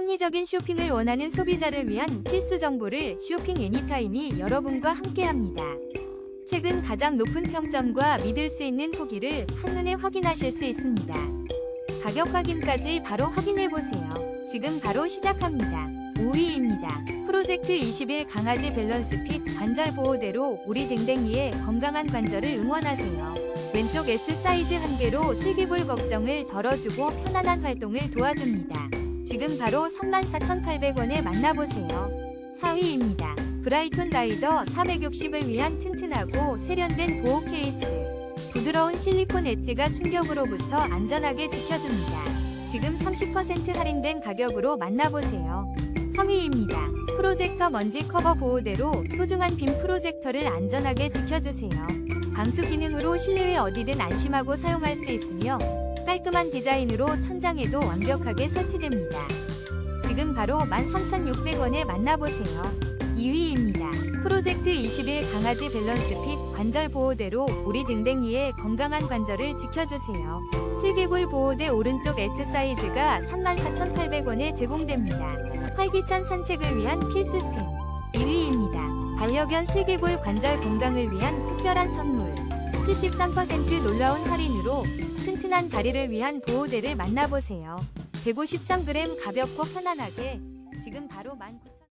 합리적인 쇼핑을 원하는 소비자를 위한 필수 정보를 쇼핑 애니타임이 여러분과 함께합니다. 최근 가장 높은 평점과 믿을 수 있는 후기를 한눈에 확인하실 수 있습니다. 가격 확인까지 바로 확인해 보세요. 지금 바로 시작합니다. 5위입니다. 프로젝트 21 강아지 밸런스 핏 관절 보호대로 우리 댕댕이의 건강한 관절을 응원하세요. 왼쪽 S 사이즈 한 개로 슬기골 걱정을 덜어주고 편안한 활동을 도와줍니다. 지금 바로 34,800원에 만나보세요. 4위입니다. 브라이톤 라이더 460을 위한 튼튼하고 세련된 보호 케이스. 부드러운 실리콘 엣지가 충격으로부터 안전하게 지켜줍니다. 지금 30% 할인된 가격으로 만나보세요. 3위입니다. 프로젝터 먼지 커버 보호대로 소중한 빔 프로젝터를 안전하게 지켜주세요. 방수 기능으로 실내외 어디든 안심하고 사용할 수 있으며 깔끔한 디자인으로 천장에도 완벽하게 설치됩니다. 지금 바로 13,600원에 만나보세요. 2위입니다. 프로젝트 21 강아지 밸런스 핏 관절 보호대로 우리 댕댕이의 건강한 관절을 지켜주세요. 슬개골 보호대 오른쪽 S 사이즈가 34,800원에 제공됩니다. 활기찬 산책을 위한 필수템 1위입니다. 반려견 슬개골 관절 건강을 위한 특별한 선물. 73% 놀라운 할인으로 튼튼한 다리를 위한 보호대를 만나보세요. 153g 가볍고 편안하게. 지금 바로 19,000원